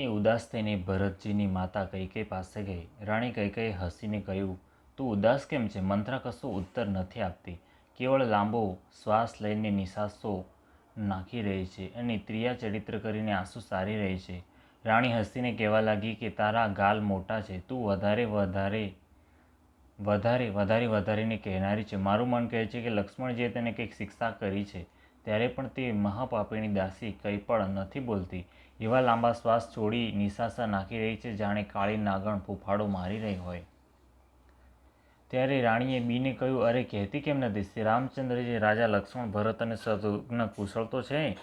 તે ઉદાસ થઈને ભરતજીની માતા કૈકેયી પાસે ગઈ, રાણી કૈકેયીએ હસીને કહ્યું, તું ઉદાસ કેમ છે? મંથરા કશો ઉત્તર નથી આપતી. કેવળ લાંબો શ્વાસ લઈને નિશાસો નાખી રહી છે અને ત્રિયા ચરિત્ર કરીને આંસુ સારી રહી છે. રાણી હસીને કહેવા લાગી કે, તારા ગાલ મોટા છે. તું વધારે વધારે વધારે વધારે, વધારીને કહેનારી છે. મારું મન કહે છે કે લક્ષ્મણજીએ તેને કંઈક શિક્ષા કરી છે ત્યારે પણ તે મહાપાપીણી દાસી કંઈ પણ નથી બોલતી. એવા લાંબા શ્વાસ છોડી નિશાસા નાખી રહી છે જાણે કાળી નાગણ ફૂફાડો મારી રહી હોય. ત્યારે રાણીએ બીને કહ્યું, અરે, કહેતી કેમ નથી? શ્રી રામચંદ્રજી રાજા લક્ષ્મણ, ભરત અને શત્રુઘ્ન કુશળ તો છે.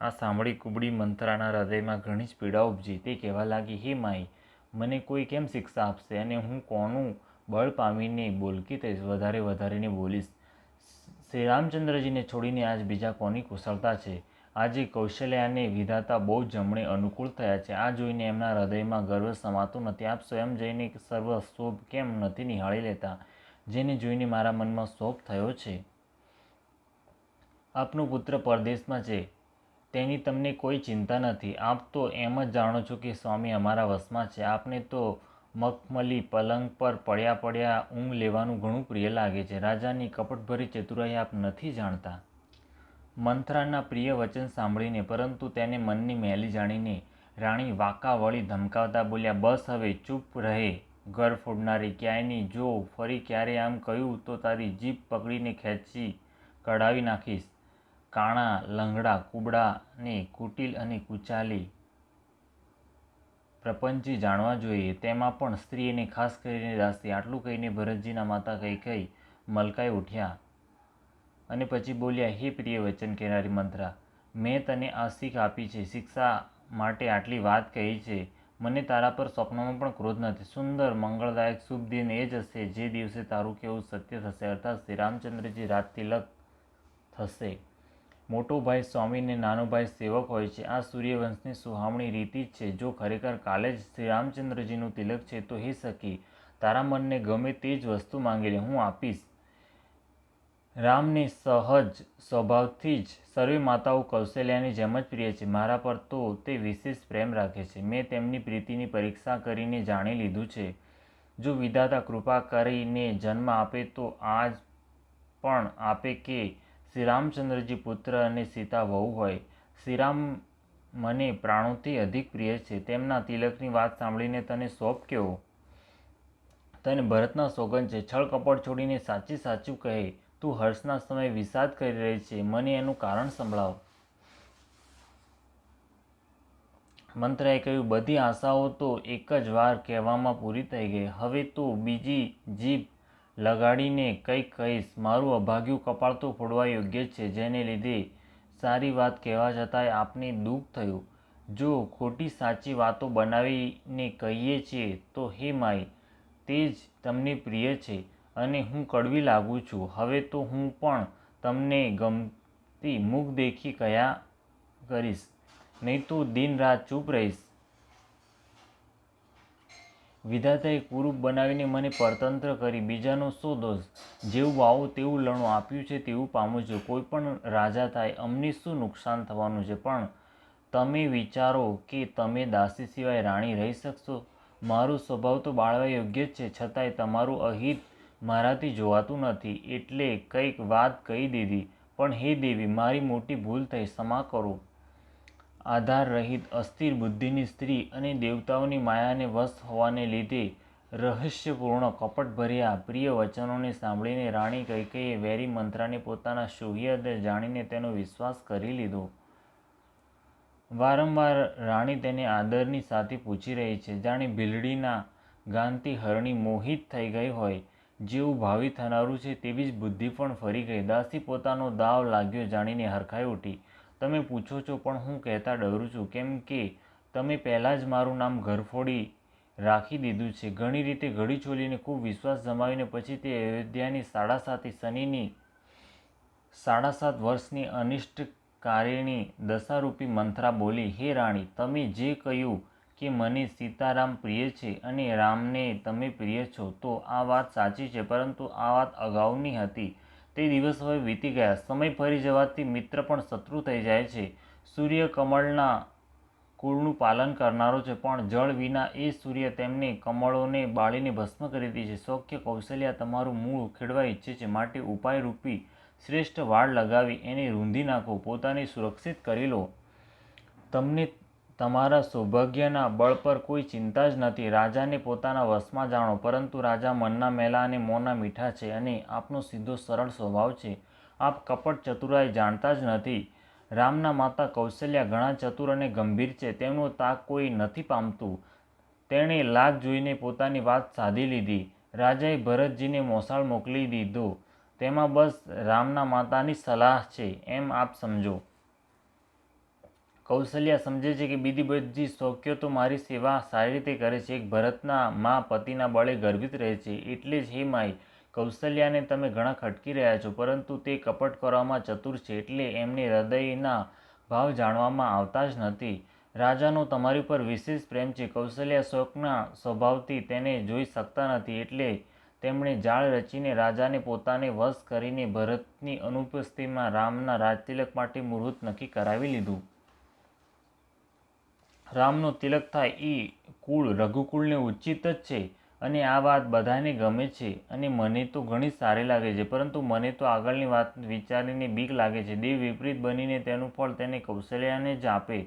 આ સાંભળી કુબડી મંત્રાના હૃદયમાં ઘણી જ પીડા ઉપજી. તે કહેવા લાગી, હે માઈ, મને કોઈ કેમ શિક્ષા આપશે? અને હું કોનું બળ પામીને બોલકી થઈશ વધારે વધારીને બોલીશ? શ્રી રામચંદ્રજીને છોડીને આજ બીજા કોની કુશળતા છે? આજે કૌશલ્યાને વિધાતા બહુ જમણે અનુકૂળ થયા છે. આ જોઈને એમના હૃદયમાં ગર્વ સમાતો નથી. આપ સ્વયં જઈને સર્વ શોભ કેમ નથી નિહાળી લેતા? જેને જોઈને મારા મનમાં શોભ થયો છે. આપનો પુત્ર પરદેશમાં છે. તેની તમને કોઈ ચિંતા નથી. આપ તો એમ જ જાણો છો કે સ્વામી અમારા વશમાં છે. આપને તો મખમલી પલંગ પર પડ્યા પડ્યા ઊંઘ લેવાનું ઘણું પ્રિય લાગે છે. રાજાની કપટભરી ચતુરાઈ આપ નથી જાણતા. મંથરાના પ્રિય વચન સાંભળીને, પરંતુ તેને મનની મેલી જાણીને રાણી વાંકા વળી ધમકાવતા બોલ્યા, બસ હવે, ચૂપ રહે. ઘર ફોડનારી ક્યાંયની જો ફરી ક્યારે આમ કહ્યું, તો તારી જીભ પકડીને ખેંચી કઢાવી નાખીશ. કાણા, લંગડા કુબડા ને કુટિલ અને કુચાલી પ્રપંચી જાણવા જોઈએ, તેમાં પણ સ્ત્રી અને ખાસ કરીને દાસી આટલું કહીને ભરતજીના માતા કઈ કઈ મલકાઈ ઉઠ્યા અને પછી બોલ્યા, હે પ્રિય વચન કહેનારી મંત્રા, મેં તને આ શીખ આપી છે. શિક્ષા માટે આટલી વાત કહી છે. મને તારા પર સ્વપ્નમાં પણ ક્રોધ નથી. સુંદર, મંગળદાયક શુભ દિન એ જ હશે. જે દિવસે તારું કેવું સત્ય થશે, અર્થાત શ્રી રામચંદ્રજી રાત તિલક થશે. મોટો ભાઈ સ્વામીને નાનો ભાઈ સેવક હોય છે. આ સૂર્યવંશની સુહામણી રીતિ જ છે. જો ખરેખર કાલે જ શ્રી રામચંદ્રજીનું તિલક છે, તો હે સખી, તારા મનને ગમે તે જ વસ્તુ માંગી લે હું આપીશ. રામને સહજ સ્વભાવથી જ સર્વે માતાઓ કૌશલ્યાની જેમ જ પ્રિય છે. મારા પર તો તે વિશેષ પ્રેમ રાખે છે. મેં તેમની પ્રીતિની પરીક્ષા કરીને જાણી લીધું છે. જો વિધાતા કૃપા કરીને જન્મ આપે તો આજ પણ આપે કે શ્રી રામચંદ્રજી પુત્ર અને સીતા વહુ હોય. શ્રીરામ મને પ્રાણોથી અધિક પ્રિય છે. તેમના તિલકની વાત સાંભળીને તને સોંપ કેવો? તને ભરતના સોગન છે છળ કપડ છોડીને સાચી સાચું કહે. તું હર્ષના સમયે વિષાદ કરી રહી છે. મને એનું કારણ સંભળાવ. મંત્રાએ કહ્યું, બધી આશાઓ તો એક જ વાર કહેવામાં પૂરી થઈ ગઈ. હવે તો બીજી જીભ લગાડીને કંઈક કહીશ. મારું અભાગ્યું કપાળ તો ફોડવા યોગ્ય છે. જેને લીધે સારી વાત કહેવા છતાંય આપને દુઃખ થયું. જો ખોટી સાચી વાતો બનાવીને કહીએ છીએ તો હે માય તે જ તમને પ્રિય છે અને હું કડવી લાગુ છું. હવે તો હું પણ તમને ગમતી મુખ દેખી કયા કરીશ? નહીં તો દિન રાત ચૂપ રહીશ. વિધાતાએ કુરૂપ બનાવીને મને પરતંત્ર કરી બીજાનો શું દોષ? જેવું વાવો તેવું લણો આપ્યું છે તેવું પામું છું. કોઈ પણ રાજા થાય, અમને શું નુકસાન થવાનું છે? પણ તમે વિચારો કે તમે દાસી સિવાય રાણી રહી શકશો. મારો સ્વભાવ તો બાળવા યોગ્ય જ છે. છતાંય તમારું અહિત મારાથી જોવાતું નથી. એટલે કંઈક વાત કહી દીધી. પણ હે દેવી, મારી મોટી ભૂલ થઈ. ક્ષમા કરો. આધાર રહિત અસ્થિર બુદ્ધિની સ્ત્રી અને દેવતાઓની માયાને વશ હોવાને લીધે રહસ્યપૂર્ણ, કપટભર્યા, પ્રિય વચનોને સાંભળીને રાણી કૈકેયીએ વેરી મંત્રાને પોતાના સુહ્યદય જાણીને તેનો વિશ્વાસ કરી લીધો. વારંવાર રાણી તેને આદરની સાથે પૂછી રહી છે. જાણે ભીલડીના ગાનથી હરણી મોહિત થઈ ગઈ હોય, જેવું ભાવિ થનારું છે તેવી જ બુદ્ધિ પણ ફરી ગઈ. દાસી પોતાનો દાવ લાગ્યો જાણીને હરખાઈ ઉઠી. તમે પૂછો છો, પણ હું કહેતા ડરું છું. કેમ કે તમે પહેલાં જ મારું નામ ઘરફોડી રાખી દીધું છે. ઘણી રીતે ઘડી છોલીને ખૂબ વિશ્વાસ જમાવીને પછી તે અયોધ્યાની સાડા સાતી શનિની, સાડા સાત વર્ષની અનિષ્ટ કાર્યની દશારૂપી મંત્રા બોલી, હે રાણી, તમે જે કહ્યું કે મને સીતારામ પ્રિય છે અને રામને તમે પ્રિય છો, તો આ વાત સાચી છે, પરંતુ આ વાત અગાઉની હતી. તે દિવસ હવે વીતી ગયા. સમય ફરી જવાથી મિત્ર પણ શત્રુ થઈ જાય છે. સૂર્ય કમળના કુળનું પાલન કરનારો છે, પણ જળ વિના એ સૂર્ય તેમને કમળોને બાળીને ભસ્મ કરી દે છે. શોક્ય કૌશલ્યા તમારું મૂળ ઉખેડવા ઈચ્છે છે માટે ઉપાયરૂપી શ્રેષ્ઠ વાળ લગાવી, એને રૂંધી નાખો, પોતાને સુરક્ષિત કરી લો. તમને તમારા સૌભાગ્યના બળ પર કોઈ ચિંતા જ નથી. રાજાને પોતાના વશમાં જાણો, પરંતુ રાજા મનના મેલા અને મોંના મીઠા છે અને આપનો સીધો સરળ સ્વભાવ છે. આપ કપટ ચતુરાઈ જાણતા જ નથી. રામના માતા કૌશલ્યા ઘણા ચતુર અને ગંભીર છે. તેમનો તાક કોઈ નથી પામતું. તેણે લાગ જોઈને પોતાની વાત સાધી લીધી. રાજાએ ભરતજીને મોસાળ મોકલી દીધો. તેમાં બસ રામના માતાની સલાહ છે. એમ આપ સમજો. કૌશલ્યા સમજે છે કે બીજી બધી શોક્યો તો મારી સેવા સારી રીતે કરે છે. એક ભરતના મા પતિના બળે ગર્ભિત રહે છે. એટલે જ હે માઈ, કૌશલ્યાને તમે ઘણા ખટકી રહ્યા છો, પરંતુ તે કપટ કરવામાં ચતુર છે એટલે એમને હૃદયના ભાવ જાણવામાં આવતા જ નથી. રાજાનો તમારી પર વિશેષ પ્રેમ છે. કૌશલ્યા શોકના સ્વભાવથી તેને જોઈ શકતા નથી એટલે તેમણે જાળ રચીને રાજાને પોતાને વશ કરીને ભરતની અનુપસ્થિતિમાં રામના રાજતિલક માટે મુહૂર્ત નક્કી કરાવી લીધું. રામનો તિલક થાય એ કુળ રઘુકુળને ઉચિત જ છે અને આ વાત બધાને ગમે છે અને મને તો ઘણી સારી લાગે છે. પરંતુ મને તો આગળની વાત વિચારીને બીક લાગે છે. દેવ વિપરીત બનીને તેનું ફળ તેને કૌશલ્યાને જ આપે.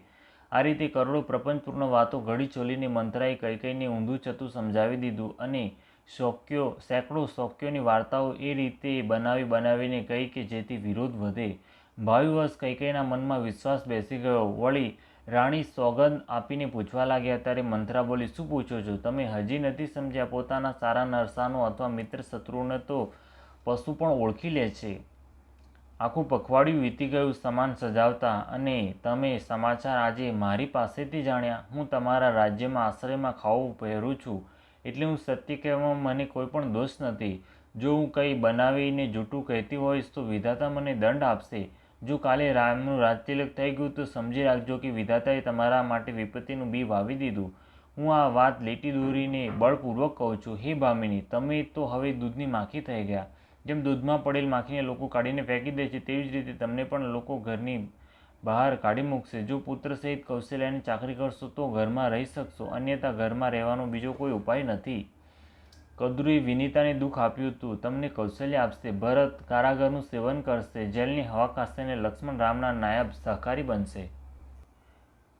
આ રીતે કરોડો પ્રપંચપૂર્ણ વાતો ઘડી ચોલીને મંત્રાએ કઈ કઈને ઊંધું ચતું સમજાવી દીધું અને શોક્યો, સેંકડો શોક્યોની વાર્તાઓ એ રીતે બનાવી બનાવીને કહી કે જેથી વિરોધ વધે. ભાવિવશ કૈકેયના મનમાં વિશ્વાસ બેસી ગયો. વળી રાણી સોગંદ આપીને પૂછવા લાગ્યા ત્યારે મંત્રા બોલી, શું પૂછો છો? તમે હજી નથી સમજ્યા, પોતાના સારા નરસાનો અથવા મિત્ર શત્રુને તો પશુ પણ ઓળખી લે છે. આખું પખવાડિયું વીતી ગયું સમાન સજાવતા અને તમે સમાચાર આજે મારી પાસેથી જાણ્યા. હું તમારા રાજ્યમાં આશ્રયમાં ખાવું પહેરું છું, એટલે હું સત્ય કહેવામાં મને કોઈ પણ દોષ નથી. જો હું કંઈ બનાવીને જૂઠું કહેતી હોઈશ, તો વિધાતા મને દંડ આપશે. જો કાલે રામનું રાજતિલક થઈ ગયું તો સમજી રાખજો કે વિધાતાએ તમારા માટે વિપત્તિનું બી વાવી દીધું. હું આ વાત લીટી દોરીને બળપૂર્વક કહું છું. હે ભામિની, તમે તો હવે દૂધની માખી થઈ ગયા. જેમ દૂધમાં પડેલ માખીને લોકો કાઢીને ફેંકી દે છે, તેવી જ રીતે તમને પણ લોકો ઘરની બહાર કાઢી મૂકશે. જો પુત્ર સહિત કૌશલ્યાની ચાકરી કરશો તો ઘરમાં રહી શકશો. અન્યથા ઘરમાં રહેવાનો બીજો કોઈ ઉપાય નથી. કદરુએ વિનીતાને દુઃખ આપ્યું હતું. તમને કૌશલ્ય આપશે, ભરત કારાગરનું સેવન કરશે, જેલની હવા ખાશે અને લક્ષ્મણ રામના નાયબ સહકારી બનશે.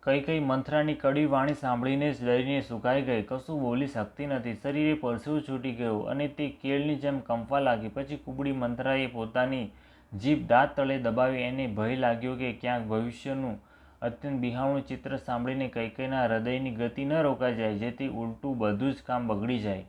કઈ કઈ મંથરાની કડી વાણી સાંભળીને જ ડરીને સુકાઈ ગઈ. કશું બોલી શકતી નથી. શરીરે પરસેવું છૂટી ગયું અને તે કેળની જેમ કંપવા લાગી. પછી કુબડી મંથરાએ પોતાની જીભ દાંત તળે દબાવી એને ભય લાગ્યો કે ક્યાંક ભવિષ્યનું અત્યંત બિહામણું ચિત્ર સાંભળીને કૈકૈના હૃદયની ગતિ ન રોકાઈ જાય, જેથી ઉલટું બધું જ કામ બગડી જાય.